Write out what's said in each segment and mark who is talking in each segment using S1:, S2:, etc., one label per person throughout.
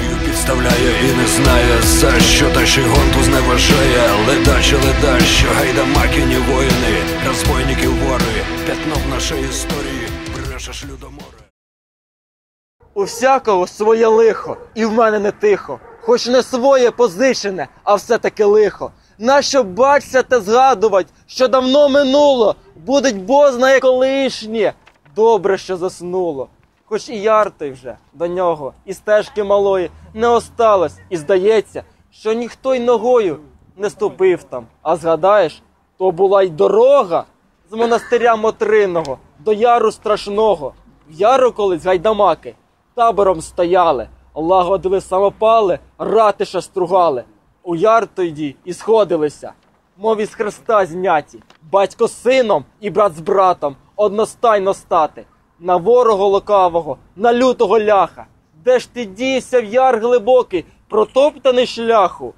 S1: шию підставляє і не знає за що та ще гонту зневажає Ледаче, ледаче, гайдамакіні воїни, розбойники вори, пятно в нашій історії, брешеш людоморе.
S2: У всякого своє лихо, і в мене не тихо. Хоч не своє позичене, а все-таки лихо. Нащо бачся те згадувать, що давно минуло, будуть бо знає колишнє. Добре, що заснуло. Хоч і ярти вже до нього, і стежки малої не осталось, і здається, що ніхто й ногою не ступив там. А згадаєш, то була й дорога з монастиря Мотриного до яру страшного. В яру колись гайдамаки табором стояли, лагодили самопали, ратиша стругали. У яр тоді і сходилися, мов із хреста зняті, батько з сином і брат з братом одностайно стати. На ворога лукавого, на лютого ляха. Де ж ти дівся в яр глибокий, протоптаний шляху?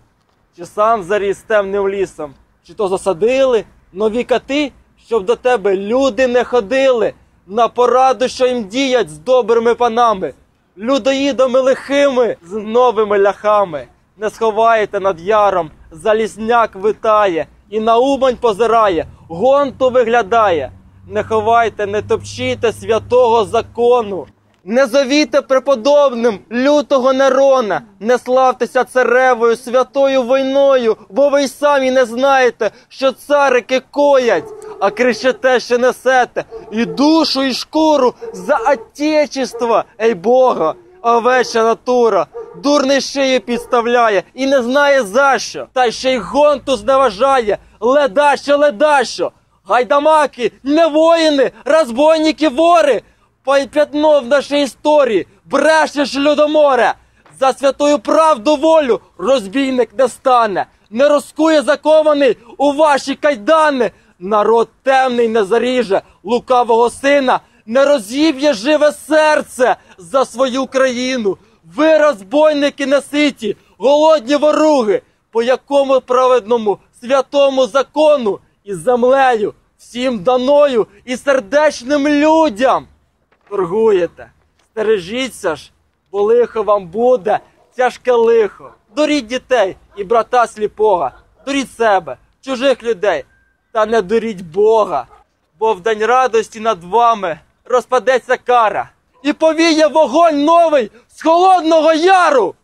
S2: Чи сам заріс темним лісом, чи то засадили нові кати, щоб до тебе люди не ходили, на пораду, що їм діять з добрими панами, людоїдами лихими з новими ляхами. Не сховаєте над яром, залізняк витає, і на умань позирає, гонту виглядає. Не ховайте, не топчіте святого закону. Не зовіте преподобним лютого Нерона, не славтеся царевою святою війною, бо ви й самі не знаєте, що царики коять, а кричите, що несете і душу, і шкуру за отечество, ей Бога, овеча натура, дурний шию підставляє і не знає за що, та ще й гонту зневажає, ледащо, ледащо. Гайдамаки, не воїни, розбойники, вори. Пай п'ятно в нашій історії, брешеш людоморе. За святою правду волю розбійник не стане, не розкує закований у ваші кайдани. Народ темний не заріже лукавого сина, не розіб'є живе серце за свою країну. Ви, розбойники неситі, голодні воруги, по якому праведному святому закону і землею, всім даною і сердечним людям торгуєте. Стережіться ж, бо лихо вам буде, тяжке лихо. Дуріть дітей і брата сліпого, дуріть себе, чужих людей, та не дуріть Бога, бо в день радості над вами розпадеться кара і повіє вогонь новий з холодного яру.